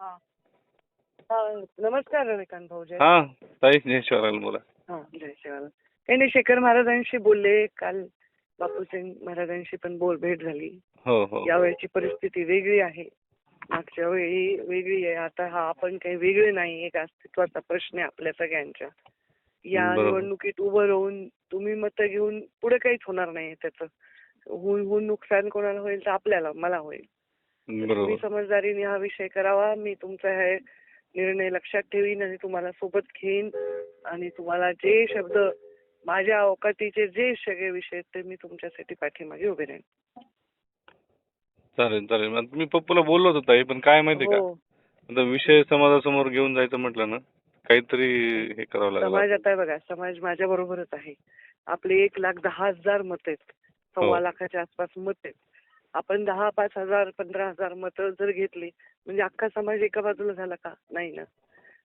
हा. नमस्कार रविकांत भाऊजी. हा ताई बोला. हा जय शिवाला काही नाही शेखर महाराजांशी बोलले. काल बापूसिंग महाराजांशी पण बोल भेट झाली. हो हो. यावेळची परिस्थिती वेगळी आहे. मागच्या वेळी वेगळी आहे. आता हा आपण काही वेगळे नाही. एक अस्तित्वाचा प्रश्न आहे आपल्या सगळ्यांच्या. या बरोबर. निवडणुकीत उभं राहून तुम्ही मतं घेऊन पुढे काहीच होणार नाही त्याचं. होऊन होऊन नुकसान कोणाला होईल तर आपल्याला मला होईल. तुम्ही समजदारीने हा विषय करावा. मी तुमचा हे निर्णय लक्षात ठेवीन आणि तुम्हाला सोबत घेईन. आणि तुम्हाला जे शब्द माझ्या अवकाटीचे जे सगळे विषय आहेत ते मी तुमच्यासाठी पाठीमागे उभे राहीन. चालेल चालेल. मी पप्पूला बोललो होतो ताई पण काय माहिती का? हो. आता विषय समाजासमोर घेऊन जायचं म्हटलं ना काहीतरी हे करावं लागलं समाज आता बघा समाज माझ्या बरोबरच आहे. आपले एक लाख दहा हजार मत आहेत. सव्वा हो. लाखाच्या आसपास मत आहेत. आपण दहा पाच हजार पंधरा हजार मतं जर घेतली म्हणजे अख्खा समाज एका बाजूला झाला का? नाही ना.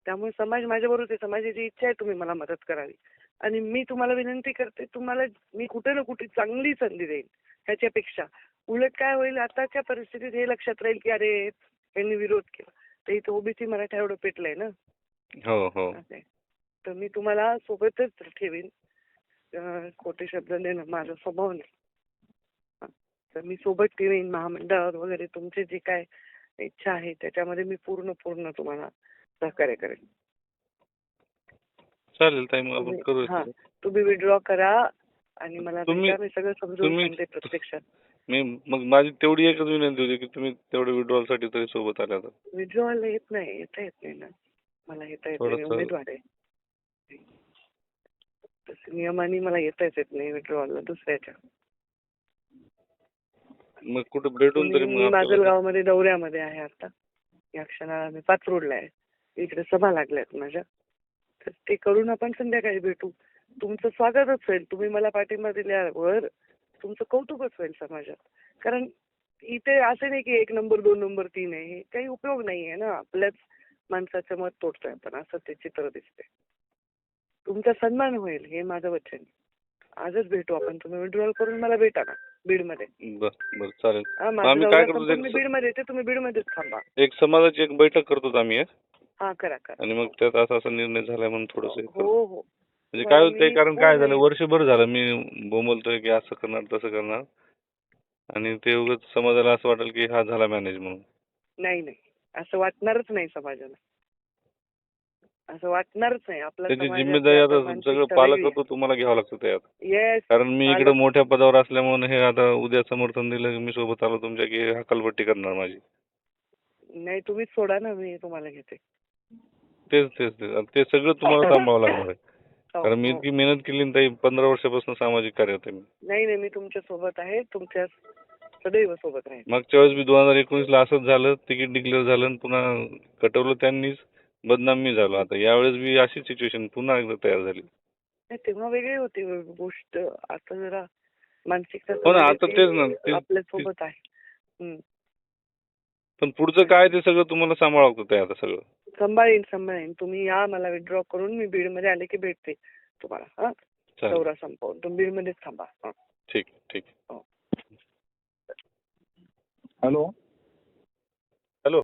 त्यामुळे समाज माझ्या बरोबर आहे. समाजाची इच्छा आहे तुम्ही मला मदत करावी. आणि मी तुम्हाला विनंती करते तुम्हाला मी कुठे ना कुठे चांगली संधी देईन ह्याच्यापेक्षा. उलट काय होईल आताच्या परिस्थितीत हे लक्षात राहील की अरे यांनी विरोध केला. तर इथं ओबीसी मराठा एवढं पेटलंय ना. हो हो. तर मी तुम्हाला सोबतच ठेवीन. खोटे शब्द देणं माझा स्वभाव नाही. तर मी सोबत ठेवीन महामंडळावर वगैरे तुमची जी काय इच्छा आहे त्याच्यामध्ये मी पूर्ण पूर्ण तुम्हाला सहकार्य करेन. चालेल ताई मग आपण तुम्ही- करू हा. तुम्ही विड्रॉ करा आणि मला तुम्ही- भेटा. मी सगळं समजून तुम्ही- सांगते प्रत्यक्षात. मी मग माझी तेवढी एकच विनंती होती की तुम्ही तेवढं withdrawal साठी तरी सोबत आल्या तर. विड्रॉला येत नाही येता येत नाही ना. मला येता येत नाही मी थोडंसं- उमेदवार आहे. तसं नियमाने मला येताच येत नाही विड्रॉला दुसऱ्याच्या. मग कुठे भेटून तरी मी मग आपल्याला- माजलगावमध्ये दौऱ्यामध्ये आहे आता. या क्षणाला मी पाचरोडला आहे. इकडे सभा लागल्यात माझ्या. तर ते करून आपण संध्याकाळी भेटू. तुमचं स्वागतच होईल. तुम्ही मला पाठिंबा दिल्यावर तुमचं कौतुकच होईल समाजात. कारण इथे असं नाही की एक नंबर दोन नंबर तीन आहे. हे काही उपयोग नाही आहे ना. आपल्याच माणसाचं मत तोडतोय आपण. असं ते चित्र दिसते तुमचा सन्मान होईल हे माझं वचन. आजच भेटू आपण. तुम्ही विड्रॉल करून मला भेटा ना. बीडमध्ये. बरं बरं चालेल. हा, आम्ही माझं काय करतो संपून ते- मी बीडमध्ये येते तुम्ही बीडमध्येच थांबा. एक समाजाची एक बैठक करतो आम्ही. हा करा करा. आणि मग त्यात असा असा निर्णय झालाय म्हणून थोडस हो हो म्हणजे काय होतंय मी कारण काय झालं वर्षभर झालं मी बोंबलतोय की असं करणार तसं करणार. आणि ते उगाच समाजाला असं वाटेल की हा झाला मॅनेज म्हणून. नाही नाही. असं वाटणारच नाही समाजाला. असं वाटणारच नाही. आपला त्याची जिम्मेदारी आता सगळं पालकत्व तुम्हाला घ्यावं लागतं त्यात आहे. Yes, कारण मी इकडे मोठ्या पदावर असल्यामुळे हे आता उद्या समर्थन दिलं की मी सोबत आलो तुमच्या की हकालपट्टी करणार माझी. नाही तुम्हीच सोडा ना मी तुम्हाला घेते. तेच तेच तेच. ते सगळं तुम्हाला सांभाळावं लागणार आहे. हो, कारण मी हो. इतकी मेहनत केली ताई पंधरा वर्षापासून सामाजिक कार्य होते मी. नाही नाही मी तुमच्यासोबत आहे. तुमच्या सदैव सोबत राहील मागच्या वेळेस मी दोन हजार एकोणीस ला असंच झालं तिकीट डिक्लेअर झालं आणि पुन्हा कटवलं त्यांनीच. बदनाम मी झालो. आता यावेळेस बी अशी सिच्युएशन पुन्हा एकदा तयार झाली. नाही, तेव्हा वेगळी होती गोष्ट. आता जरा मानसिकता हो ना, थोडी आता वेगळी तेच ना, ते- आपल्यासोबत आहे. हम्म. पण पुढचं काय ते सगळं तुम्हाला सांभाळावं लागतं ते आता सगळं. सांभाळीन सांभाळीन. तुम्ही या मला विड्रॉ करून मी बीडमध्ये आले की भेटते तुम्हाला. हा? चालेल. दौरा संपवून. तुम्ही बीडमध्येच थांबा. हा. ठीक ठीक. हो. हॅलो.